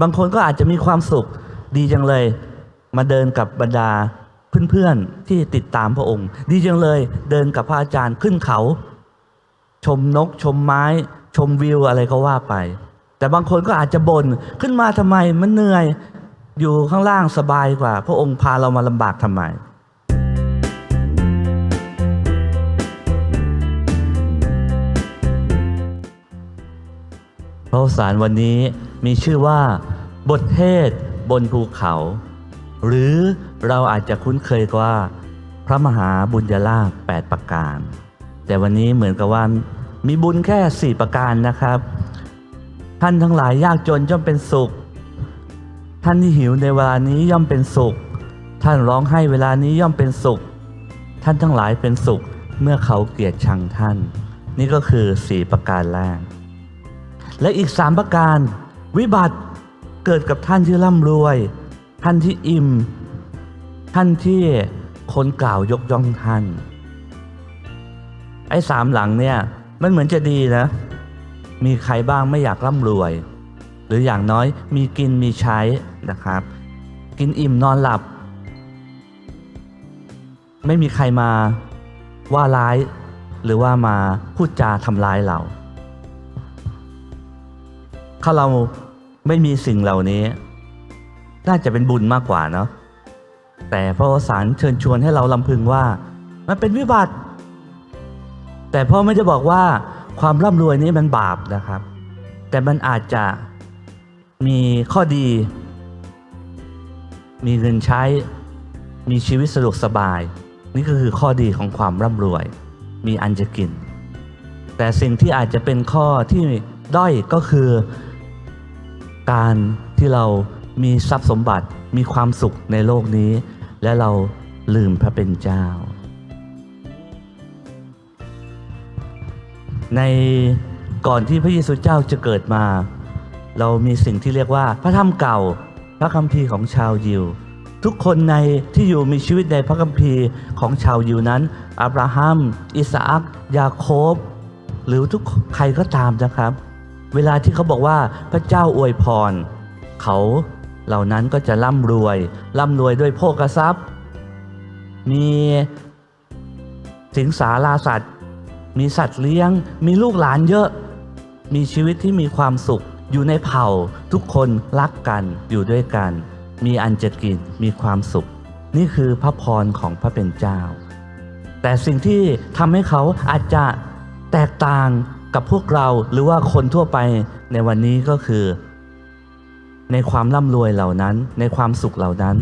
บางคนก็อาจจะมีความสุขดีจังเลย มาเดินกับบรรดาเพื่อนๆที่ติดตามพระองค์ ดีจังเลยเดินกับพระอาจารย์ขึ้นเขา ชมนกชมไม้ ชมวิวอะไรก็ว่าไป แต่บางคนก็อาจจะบน่นขึ้นมาทำไมมันเหนื่อยอยู่ข้างล่างสบายกว่า พระองค์พาเรามาลำบากทำไมพระสารวันนี้มีชื่อว่า บทเทศบนภูเขา หรือเราอาจจะคุ้นเคยว่า พระมหาบุญญาลาภ8ประการ แต่วันนี้เหมือนกับว่ามีบุญแค่ 4 ประการนะครับ ท่านทั้งหลายยากจนย่อมเป็นสุข ท่านที่หิวในเวลานี้ย่อมเป็นสุข ท่านร้องไห้เวลานี้ย่อมเป็นสุข ท่านทั้งหลายเป็นสุขเมื่อเขาเกลียดชังท่าน นี่ก็คือ 4 ประการแรกและอีกสามประการ วิบัติ เกิดกับท่านที่ร่ำรวย ท่านที่อิ่ม ท่านที่คนกล่าวยกย่องท่าน ไอ้สามหลังเนี่ยมันเหมือนจะดีนะ มีใครบ้างไม่อยากร่ำรวย หรืออย่างน้อยมีกินมีใช้นะครับ กินอิ่มนอนหลับ ไม่มีใครมาว่าร้าย หรือว่ามาพูดจาทำร้ายเรา ถ้าเรา ไม่มีสิ่งเหล่านี้ น่าจะเป็นบุญมากกว่าเนาะแต่พระวสารเชิญชวนให้เราลำพึงว่า มันเป็นวิบัติ แต่พ่อไม่ได้บอกว่าความร่ำรวยนี้มันบาปนะครับ แต่มันอาจจะมีข้อดี มีเงินใช้ มีชีวิตสะดวกสบาย นี่ก็คือข้อดีของความร่ำรวย มีอันจะกิน แต่สิ่งที่อาจจะเป็นข้อที่ด้อยก็คือ การที่เรามีทรัพย์สมบัติมีความสุขในโลกนี้ และเราลืมพระเป็นเจ้า ในก่อนที่พระเยซูเจ้าจะเกิดมา เรามีสิ่งที่เรียกว่าพระธรรมเก่า พระคัมภีร์ของชาวยิว ทุกคนในที่อยู่มีชีวิตในพระคัมภีร์ของชาวยิวนั้นอับราฮัม อิสอักยาโคบ หรือทุกใครก็ตามนะครับ เวลาที่เขาบอกว่าพระเจ้าอวยพร เขาเหล่านั้นก็จะร่ำรวย ร่ำรวยด้วยโภคทรัพย์ มีสิงสาราสัตว์ มีสัตว์เลี้ยง มีลูกหลานเยอะ มีชีวิตที่มีความสุข อยู่ในเผ่า ทุกคนรักกันอยู่ด้วยกัน มีอันจะกิน มีความสุข นี่คือพระพรของพระเป็นเจ้า แต่สิ่งที่ทำให้เขาอาจจะแตกต่าง กับพวกเราหรือว่าคนทั่วไปในวันนี้ก็คือ ในความร่ำรวยเหล่านั้น ในความสุขเหล่านั้น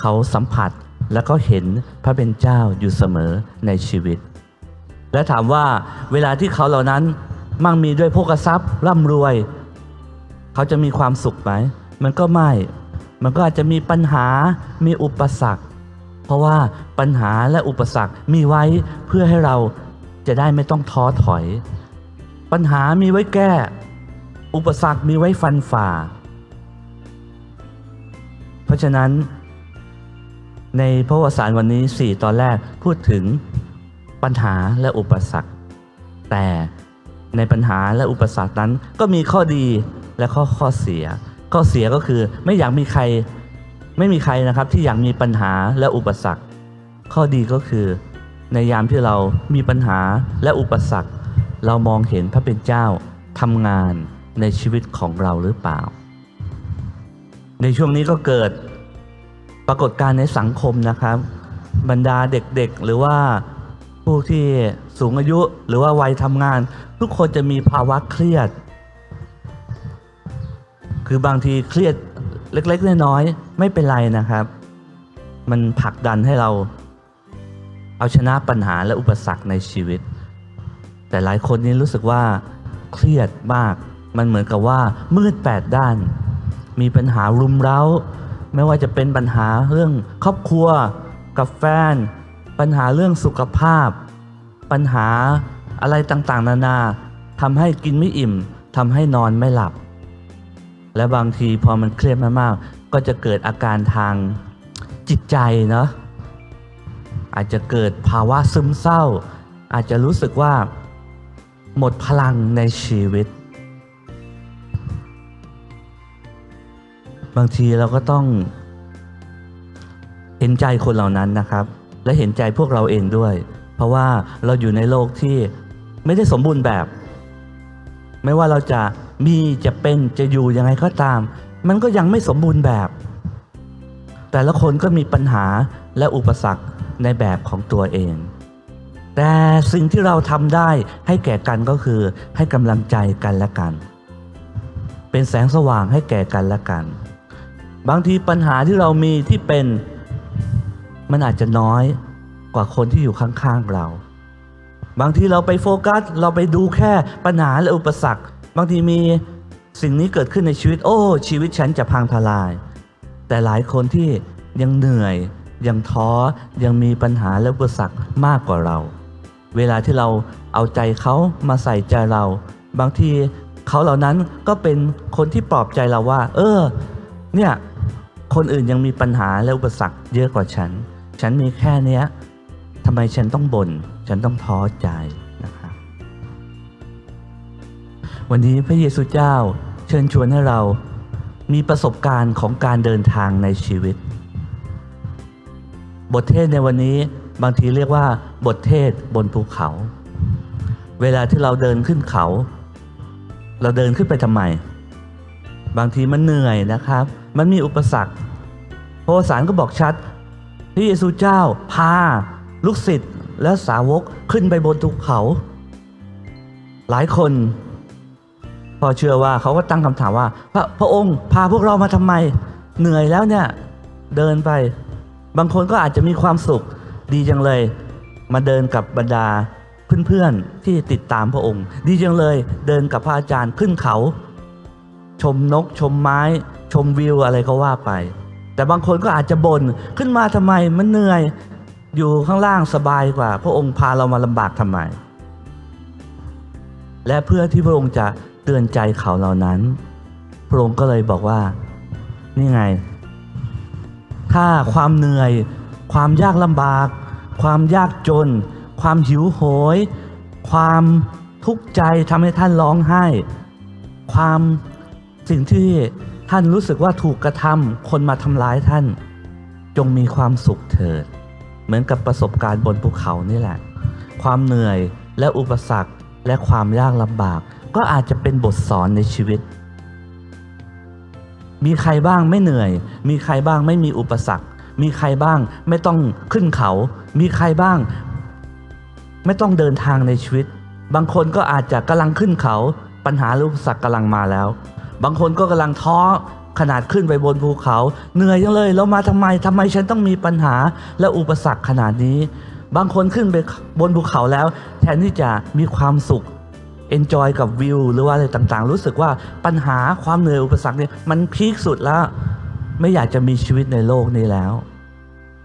เขาสัมผัสและก็เห็นพระเป็นเจ้าอยู่เสมอในชีวิต และถามว่าเวลาที่เขาเหล่านั้นมั่งมีด้วยโภคทรัพย์ร่ำรวย เขาจะมีความสุขไหมมันก็ไม่ มันก็อาจจะมีปัญหามีอุปสรรค เพราะว่าปัญหาและอุปสรรคมีไว้เพื่อให้เราจะได้ไม่ต้องท้อถอย ปัญหามีไว้แก้ อุปสรรคมีไว้ฟันฝ่า เพราะฉะนั้นในพระวสารวันนี้สี่ตอนแรกพูดถึงปัญหาและอุปสรรค แต่ในปัญหาและอุปสรรคนั้นก็มีข้อดีและข้อข้อเสีย ข้อเสียก็คือไม่อยากมีใครไม่มีใครนะครับที่อยากมีปัญหาและอุปสรรค ข้อดีก็คือในยามที่เรามีปัญหาและอุปสรรค เรามองเห็นพระเป็นเจ้าทำงานในชีวิตของเราหรือเปล่า ในช่วงนี้ก็เกิดปรากฏการณ์ในสังคมนะครับ บรรดาเด็กๆ หรือว่าผู้ที่สูงอายุหรือว่าวัยทำงาน ทุกคนจะมีภาวะเครียด คือบางทีเครียดเล็กๆน้อยๆไม่เป็นไรนะครับ มันผลักดันให้เราเอาชนะปัญหาและอุปสรรคในชีวิต แต่หลายคนนี้รู้สึกว่าเครียดมาก มันเหมือนกับว่ามืดแปดด้าน มีปัญหารุมเร้า ไม่ว่าจะเป็นปัญหาเรื่องครอบครัวกับแฟน ปัญหาเรื่องสุขภาพ ปัญหาอะไรต่างๆ นานาทำให้กินไม่อิ่มทำให้นอนไม่หลับ และบางทีพอมันเครียดมากๆ ก็จะเกิดอาการทางจิตใจเนาะอาจจะเกิดภาวะซึมเศร้า อาจจะรู้สึกว่า หมดพลังในชีวิต บางทีเราก็ต้อง เห็นใจคนเหล่านั้นนะครับ และเห็นใจพวกเราเองด้วย เพราะว่าเราอยู่ในโลกที่ไม่ได้สมบูรณ์แบบ ไม่ว่าเราจะมีจะเป็นจะอยู่ยังไงก็ตาม มันก็ยังไม่สมบูรณ์แบบ แต่ละคนก็มีปัญหาและอุปสรรคในแบบของตัวเอง แต่สิ่งที่เราทำได้ให้แก่กันก็คือให้กำลังใจกันและกัน เป็นแสงสว่างให้แก่กันและกัน บางทีปัญหาที่เรามีที่เป็นมันอาจจะน้อยกว่าคนที่อยู่ข้างๆเรา บางทีเราไปโฟกัส เราไปดูแค่ปัญหาและอุปสรรค บางทีมีสิ่งนี้เกิดขึ้นในชีวิต โอ้ ชีวิตฉันจะพังทลาย แต่หลายคนที่ยังเหนื่อย ยังท้อ ยังมีปัญหาและอุปสรรคมากกว่าเรา เวลาที่เราเอาใจเขามาใส่ใจเรา บางทีเขาเหล่านั้นก็เป็นคนที่ปลอบใจเราว่า เออ เนี่ยคนอื่นยังมีปัญหาและอุปสรรคเยอะกว่าฉัน ฉันมีแค่เนี้ยทำไมฉันต้องบน่น ฉันต้องท้อใจนะครับวันนี้พระเยซูเจ้าเชิญชวนให้เรามีประสบการณ์ของการเดินทางในชีวิต บทเทศในวันนี้ บางทีเรียกว่าบทเทศบนภูเขา เวลาที่เราเดินขึ้นเขา เราเดินขึ้นไปทำไม บางทีมันเหนื่อยนะครับ มันมีอุปสรรคพระสารก็บอกชัดพระเยซูเจ้าพา ลูกศิษย์และสาวกขึ้นไปบนภูเขา หลายคนพอเชื่อว่าเขาก็ตั้งคำถามว่า พระพระองค์พาพวกเรามาทำไม เหนื่อยแล้วเนี่ยเดินไป บางคนก็อาจจะมีความสุข ดีจังเลย มาเดินกับบรรดาเพื่อนๆที่ติดตามพระองค์ ดีจังเลยเดินกับพระอาจารย์ขึ้นเขา ชมนกชมไม้ ชมวิวอะไรก็ว่าไป แต่บางคนก็อาจจะบน่นขึ้นมาทำไมมันเหนื่อยอยู่ข้างล่างสบายกว่า พระองค์พาเรามาลำบากทำไม และเพื่อที่พระองค์จะเตือนใจเขาเหล่านั้น พระองค์ก็เลยบอกว่า นี่ไง ถ้าความเหนื่อย ความยากลำบาก ความยากจน ความหิวโหย ความทุกข์ใจทำให้ท่านร้องไห้ ความสิ่งที่ท่านรู้สึกว่าถูกกระทำคนมาทำร้ายท่าน จงมีความสุขเถิด เหมือนกับประสบการณ์บนภูเขานี่แหละ ความเหนื่อยและอุปสรรคและความยากลำบาก ก็อาจจะเป็นบทสอนในชีวิต มีใครบ้างไม่เหนื่อย มีใครบ้างไม่มีอุปสรรค มีใครบ้างไม่ต้องขึ้นเขา มีใครบ้าง ไม่ต้องเดินทางในชีวิต บางคนก็อาจจะกำลังขึ้นเขา ปัญหาหรืออุปสรรคกำลังมาแล้ว บางคนก็กำลังท้อขนาดขึ้นไปบนภูเขา เหนื่อยจังเลยแล้วมาทำไมทำไมฉันต้องมีปัญหาและอุปสรรคขนาดนี้ บางคนขึ้นไปบนภูเขาแล้ว แทนที่จะมีความสุข enjoy กับวิวหรือว่าอะไรต่างๆ รู้สึกว่าปัญหาความเหนื่อยอุปสรรคเนี่ยมันพีคสุดแล้ว ไม่อยากจะมีชีวิตในโลกนี้แล้ว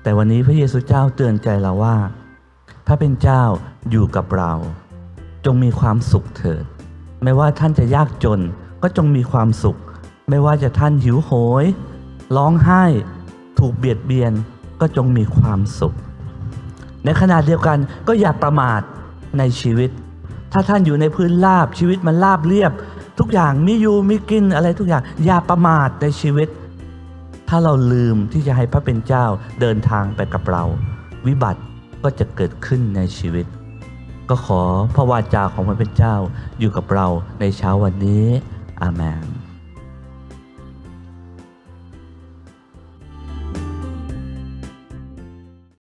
แต่วันนี้พระเยซูเจ้าเตือนใจเราว่า พระเป็นเจ้าอยู่กับเรา จงมีความสุขเถิด ไม่ว่าท่านจะยากจนก็จงมีความสุข ไม่ว่าจะท่านหิวโหย ร้องไห้ ถูกเบียดเบียนก็จงมีความสุข ในขณะเดียวกันก็อย่าประมาทในชีวิต ถ้าท่านอยู่ในพื้นราบชีวิตมันราบเรียบ ทุกอย่างมีอยู่มีกินอะไรทุกอย่างอย่าประมาทในชีวิต ถ้าเราลืมที่จะให้พระเป็นเจ้าเดินทางไปกับเรา วิบัติก็จะเกิดขึ้นในชีวิต ก็ขอพระวาจาของพระเป็นเจ้าอยู่กับเราในเช้าวันนี้ อาเมน